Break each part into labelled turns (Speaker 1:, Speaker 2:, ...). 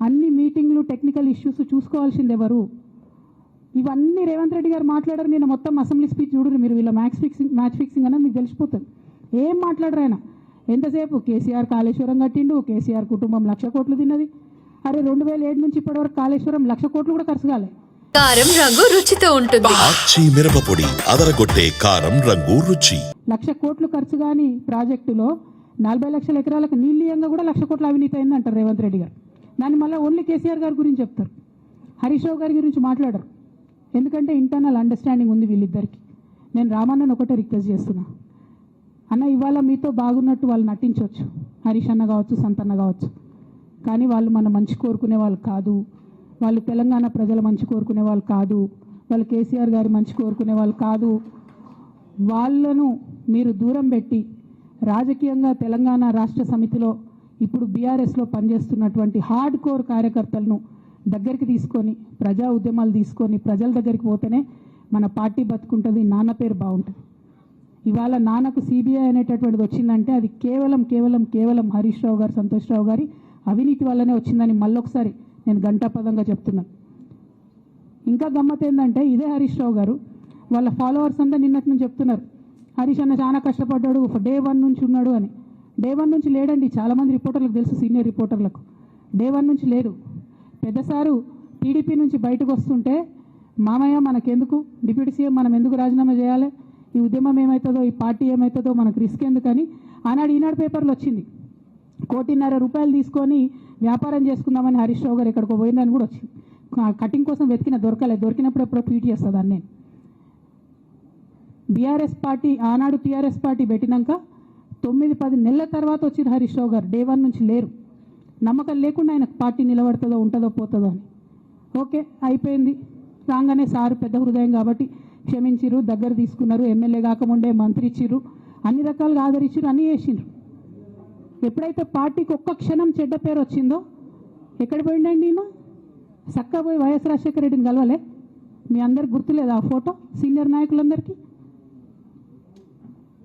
Speaker 1: అన్ని మీటింగ్లు technical issues చూసుకోవాల్సింది ఎవరు? ఇవన్నీ రేవంత్ రెడ్డి గారు మాట్లాడారు నేను మొత్తం అసెంబ్లీ స్పీచ్ చూడరు మీరు వీళ్ళ మ్యాచ్ ఫిక్సింగ్ మ్యాచ్ ఫిక్సింగ్ అనేది మీకు తెలిసిపోతుంది. ఏం మాట్లాడరు ఆయన? ఎంతసేపు? కేసీఆర్ కాళేశ్వరం కట్టిండు కేసీఆర్ కుటుంబం లక్ష కోట్లు తిన్నది. అరే రెండు వేల ఏడు నుంచి ఇప్పటివరకు కాళేశ్వరం లక్ష కోట్లు కూడా ఖర్చు కాలే.
Speaker 2: కారం రంగు రుచితో ఉంటుంది.
Speaker 3: మిరపపొడి అదరగొట్టే కారం రంగు రుచి.
Speaker 1: లక్ష కోట్లు ఖర్చు కాని ప్రాజెక్టులో నలభై లక్షల ఎకరాలకు నీళ్ళీయంగా కూడా లక్ష కోట్ల అవినీతి అయింది అంటారు రేవంత్ రెడ్డి గారు. దాన్ని మళ్ళీ ఓన్లీ కేసీఆర్ గారి గురించి చెప్తారు. హరీష్ రావు గారి గురించి మాట్లాడరు. ఎందుకంటే ఇంటర్నల్ అండర్స్టాండింగ్ ఉంది వీళ్ళిద్దరికి. నేను రామన్నను ఒకటే రిక్వెస్ట్ చేస్తున్నా. అన్న ఇవాళ మీతో బాగున్నట్టు వాళ్ళు నటించవచ్చు హరీష్ అన్న కావచ్చు సంతన్న కావచ్చు. కానీ వాళ్ళు మన మంచి కోరుకునే వాళ్ళు కాదు. వాళ్ళు తెలంగాణ ప్రజల మంచి కోరుకునే వాళ్ళు కాదు. వాళ్ళు కేసీఆర్ గారి మంచి కోరుకునే వాళ్ళు కాదు. వాళ్ళను మీరు దూరం పెట్టి రాజకీయంగా తెలంగాణ రాష్ట్ర సమితిలో ఇప్పుడు బీఆర్ఎస్లో పనిచేస్తున్నటువంటి హార్డ్ కోర్ కార్యకర్తలను దగ్గరికి తీసుకొని ప్రజా ఉద్యమాలు తీసుకొని ప్రజల దగ్గరికి పోతేనే మన పార్టీ బతుకుంటుంది నాన్న పేరు బాగుంటుంది. ఇవాళ నాన్నకు సిబిఐ అనేటటువంటిది వచ్చిందంటే అది కేవలం కేవలం కేవలం హరీష్ రావు గారు సంతోష్ రావు గారి అవినీతి వల్లనే వచ్చిందని మళ్ళొకసారి నేను గంటాపదంగా చెప్తున్నాను. ఇంకా గమ్మత్ ఏంటంటే ఇదే హరీష్ రావు గారు వాళ్ళ ఫాలోవర్స్ అంతా నిన్నటి నుంచి చెప్తున్నారు. హరీష్ అన్న చాలా కష్టపడ్డాడు డే వన్ నుంచి ఉన్నాడు అని. డే వన్ నుంచి లేడండి. చాలామంది రిపోర్టర్లకు తెలుసు సీనియర్ రిపోర్టర్లకు. డే వన్ నుంచి లేరు. పెద్దసారు టీడీపీ నుంచి బయటకు వస్తుంటే మామయ్య మనకెందుకు? డిప్యూటీ సీఎం మనం ఎందుకు రాజీనామా చేయాలి? ఈ ఉద్యమం ఏమవుతుందో ఈ పార్టీ ఏమవుతుందో మనకు రిస్క్ ఎందుకని ఆనాడు ఈనాడు పేపర్లు వచ్చింది. కోటిన్నర రూపాయలు తీసుకొని వ్యాపారం చేసుకుందామని హరీష్ రావు గారు ఎక్కడికో పోయిందని కూడా వచ్చింది. కటింగ్ కోసం వెతికిన దొరకలేదు. దొరికినప్పుడు ఎప్పుడో ట్వీట్ చేస్తుంది నేను. బీఆర్ఎస్ పార్టీ ఆనాడు టీఆర్ఎస్ పార్టీ పెట్టినాక తొమ్మిది పది నెలల తర్వాత వచ్చింది హరీష్ రావు గారు. డే వన్ నుంచి లేరు. నమ్మకం లేకుండా ఆయన పార్టీ నిలబడుతుందో ఉంటుందో పోతుందో అని. ఓకే అయిపోయింది. రాగానే సారు పెద్ద హృదయం కాబట్టి క్షమించిరు దగ్గర తీసుకున్నారు. ఎమ్మెల్యే కాకముండే మంత్రి ఇచ్చిర్రు. అన్ని రకాలుగా ఆదరించిర్రు అన్నీ చేసిండ్రు. ఎప్పుడైతే పార్టీకి ఒక్క క్షణం చెడ్డ పేరు వచ్చిందో ఎక్కడ పోయిండండి నేను చక్కగా పోయి వైఎస్ రాజశేఖర రెడ్డిని కలవలే? మీ అందరికి గుర్తులేదు ఆ ఫోటో? సీనియర్ నాయకులందరికీ?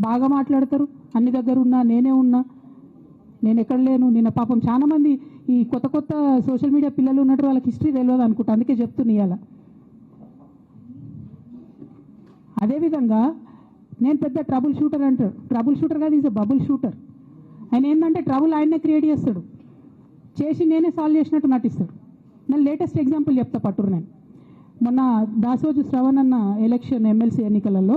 Speaker 1: బాగా మాట్లాడతారు. అన్ని దగ్గర ఉన్నా నేనే ఉన్నా నేను ఎక్కడ లేను నిన్న పాపం చాలా మంది ఈ కొత్త కొత్త సోషల్ మీడియా పిల్లలు ఉన్నట్టు వాళ్ళకి హిస్టరీ తెలియదు అనుకుంటా అందుకే చెప్తున్నా ఇవాళ అదేవిధంగా నేను పెద్ద ట్రబుల్ షూటర్ అంటారు ట్రబుల్ షూటర్ కాదు ఈజ్ అ బబుల్ షూటర్ ఆయన ఏంటంటే ట్రబుల్ ఆయన్నే క్రియేట్ చేస్తాడు. చేసి నేనే సాల్వ్ చేసినట్టు నటిస్తాడు. నేను లేటెస్ట్ ఎగ్జాంపుల్ చెప్తా పట్టురు నేను. మొన్న దాసోజు శ్రవణ్ అన్న ఎలక్షన్ ఎమ్మెల్సీ ఎన్నికలలో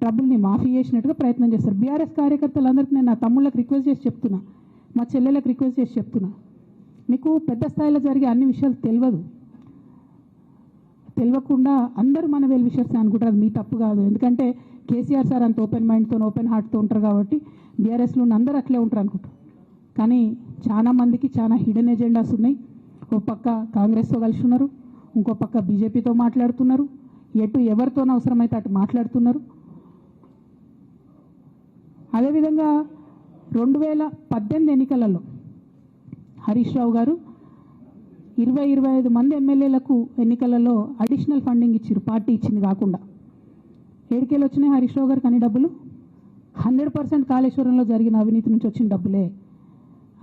Speaker 1: ట్రబుల్ని మాఫీ చేసినట్టుగా ప్రయత్నం చేస్తారు. బీఆర్ఎస్ కార్యకర్తలందరికీ నేను నా తమ్ముళ్ళకి రిక్వెస్ట్ చేసి చెప్తున్నా. మా చెల్లెలకు రిక్వెస్ట్ చేసి చెప్తున్నా. మీకు పెద్ద స్థాయిలో జరిగే అన్ని విషయాలు తెలియదు. తెలియకుండా అందరూ మన వెల్ విషర్స్ అనుకుంటారు. అది మీ తప్పు కాదు. ఎందుకంటే కేసీఆర్ సార్ అంత ఓపెన్ మైండ్తో ఓపెన్ హార్ట్తో ఉంటారు కాబట్టి బీఆర్ఎస్లో ఉన్న అందరూ అట్లే ఉంటారు అనుకుంటారు కానీ చాలా మందికి చాలా హిడెన్ ఎజెండాస్ ఉన్నాయి. ఓ పక్క కాంగ్రెస్తో కలిసి ఉన్నారు. ఇంకో పక్క బీజేపీతో మాట్లాడుతున్నారు. ఎటు ఎవరితోనో అవసరమైతే అటు మాట్లాడుతున్నారు. అదేవిధంగా రెండు వేల పద్దెనిమిది ఎన్నికలలో హరీష్ రావు గారు ఇరవై ఇరవై ఐదు మంది ఎమ్మెల్యేలకు ఎన్నికలలో అడిషనల్ ఫండింగ్ ఇచ్చారు పార్టీ ఇచ్చింది కాకుండా. ఏడికేలు వచ్చినాయి హరీష్ రావు గారికి అన్ని డబ్బులు. హండ్రెడ్ పర్సెంట్ కాళేశ్వరంలో జరిగిన అవినీతి నుంచి వచ్చిన డబ్బులే.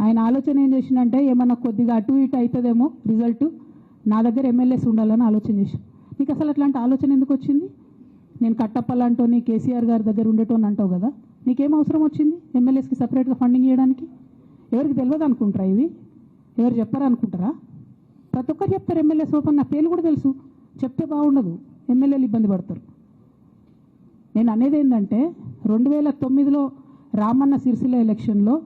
Speaker 1: ఆయన ఆలోచన ఏం చేసిందంటే ఏమన్నా కొద్దిగా అటు ఇటు అవుతుందేమో రిజల్ట్. నా దగ్గర ఎమ్మెల్యేస్ ఉండాలని ఆలోచన చేసి నీకు అసలు అట్లాంటి ఆలోచన ఎందుకు వచ్చింది? నేను కట్టప్పలాంటోని కేసీఆర్ గారి దగ్గర ఉండేటోని అంటావు కదా. నీకేం అవసరం వచ్చింది? ఎమ్మెల్యేస్కి సపరేట్గా ఫండింగ్ చేయడానికి ఎవరికి తెలియదు అనుకుంటారా ఇది? ఎవరు చెప్పారు అనుకుంటారా? ప్రతి ఒక్కరు చెప్తారు ఎమ్మెల్యే సోపన్ నా పేర్లు కూడా తెలుసు. చెప్తే బాగుండదు. ఎమ్మెల్యేలు ఇబ్బంది పడతారు. నేను అనేది ఏంటంటే రెండు వేల తొమ్మిదిలో రామన్న సిరిసిల్ల ఎలక్షన్లో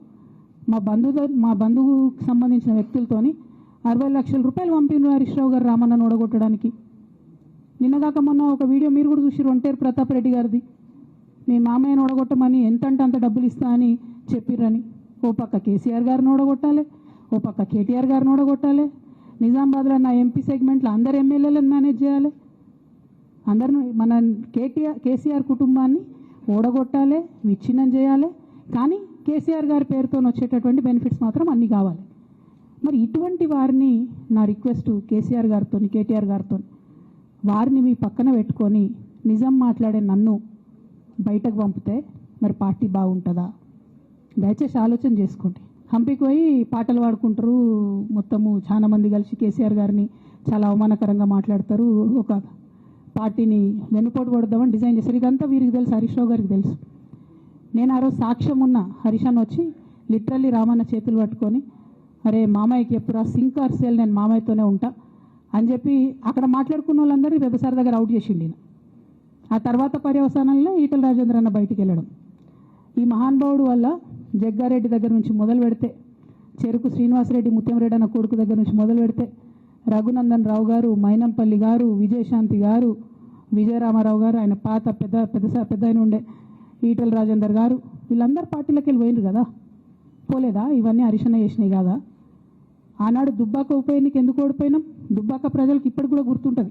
Speaker 1: మా బంధువు మా బంధువుకు సంబంధించిన వ్యక్తులతోని అరవై లక్షల రూపాయలు పంపిన హరీష్ రావు గారు రామన్నను ఓడగొట్టడానికి. నిన్నగాక మొన్న ఒక వీడియో మీరు కూడా చూసి ఒంటేరు ప్రతాప్ రెడ్డి గారిది. మీ మామయ్యను ఓడగొట్టమని ఎంతంటే అంత డబ్బులు ఇస్తా అని చెప్పిర్రని. ఓ పక్క కేసీఆర్ గారిని ఓడగొట్టాలి ఓ పక్క కేటీఆర్ గారిని ఓడగొట్టాలి. నిజామాబాద్లో నా ఎంపీ సెగ్మెంట్లో అందరు ఎమ్మెల్యేలను మేనేజ్ చేయాలి. అందరిని మన కేటీఆర్ కేసీఆర్ కుటుంబాన్ని ఓడగొట్టాలి విచ్ఛిన్నం చేయాలి. కానీ కేసీఆర్ గారి పేరుతో వచ్చేటటువంటి బెనిఫిట్స్ మాత్రం అన్నీ కావాలి. మరి ఇటువంటి వారిని నా రిక్వెస్ట్ కేసీఆర్ గారితో కేటీఆర్ గారితో వారిని మీ పక్కన పెట్టుకొని నిజం మాట్లాడే నన్ను బయటకు పంపితే మరి పార్టీ బాగుంటుందా? దయచేసి ఆలోచన చేసుకోండి. హంపికి పోయి పాటలు పాడుకుంటారు. మొత్తము చాలా మంది కలిసి కేసీఆర్ గారిని చాలా అవమానకరంగా మాట్లాడతారు. ఒక పార్టీని వెనుపోటు కొడదామని డిజైన్ చేశారు. ఇదంతా వీరికి తెలుసు హరీష్ రావు గారికి తెలుసు. నేను ఆ రోజు సాక్ష్యం ఉన్న హరీష్ వచ్చి లిటరల్లీ రామన్న చేతులు పట్టుకొని అరే మామయ్యకి ఎప్పుడా సింక్ సేల్ నేను మామయ్యతోనే ఉంటా అని చెప్పి అక్కడ మాట్లాడుకున్న వాళ్ళందరినీ పెద్దసారి దగ్గర అవుట్ చేసిండి నేను ఆ తర్వాత పర్యవసానంలో ఈటల రాజేంద్ర అన్న బయటికి వెళ్ళడం. ఈ మహానుభావుడు వల్ల జగ్గారెడ్డి దగ్గర నుంచి మొదలు పెడితే చెరుకు శ్రీనివాసరెడ్డి ముత్యంరెడ్డి అన్న కొడుకు దగ్గర నుంచి మొదలు పెడితే రఘునందన్ రావు గారు మైనంపల్లి గారు విజయశాంతి గారు విజయరామారావు గారు ఆయన పాత పెద్ద పెద్ద పెద్ద ఆయన ఉండే ఈటల రాజేందర్ గారు వీళ్ళందరూ పార్టీలోకి వెళ్ళి కదా? పోలేదా? ఇవన్నీ అరిశన చేసినాయి కదా? ఆనాడు దుబ్బాక ఉప ఎన్నిక ఎందుకు ఓడిపోయినాం? దుబ్బాక ప్రజలకు ఇప్పటికి కూడా గుర్తుంటుంది.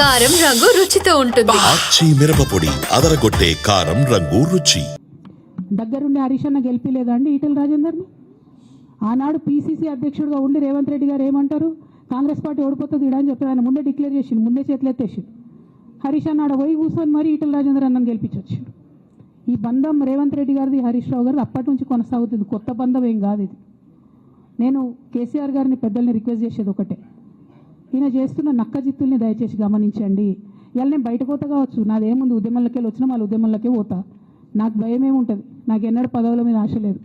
Speaker 2: కారం రంగు రుచితో ఉంటుంది.
Speaker 3: ఆచి మిరపపొడి అదరగొట్టే కారం రంగు రుచి.
Speaker 1: దగ్గరుండి హరీష్ అన్న గెలిపిలేదా అండి ఈటెల రాజేందర్ని? ఆనాడు పీసీసీ అధ్యక్షుడిగా ఉండి రేవంత్ రెడ్డి గారు ఏమంటారు? కాంగ్రెస్ పార్టీ ఓడిపోతుంది ఈడ అని చెప్పి ఆయన ముందే డిక్లేర్ చేసిండు ముందే చేతులు ఎత్తేసిండు. హరీష్ అన్న ఆడ పోయి కూర్చొని మరి ఈటెల రాజేందర్ అన్నని గెలిపించవచ్చు ఈ బంధం రేవంత్ రెడ్డి గారిది హరీష్ రావు గారిది అప్పటి నుంచి కొనసాగుతుంది. కొత్త బంధం ఏం కాదు ఇది. నేను కేసీఆర్ గారిని పెద్దల్ని రిక్వెస్ట్ చేసేది ఒకటే. ఈయన చేస్తున్న నక్కజిత్తుల్ని దయచేసి గమనించండి. ఇలా నేను బయట పోతా కావచ్చు. నాదేముంది ఉద్యమంలోకి వెళ్ళి వచ్చినా మళ్ళీ ఉద్యమంలోకే పోతా. నాకు భయం ఏముంటుంది నాకు ఎన్నడూ పదవుల మీద ఆశ లేదు.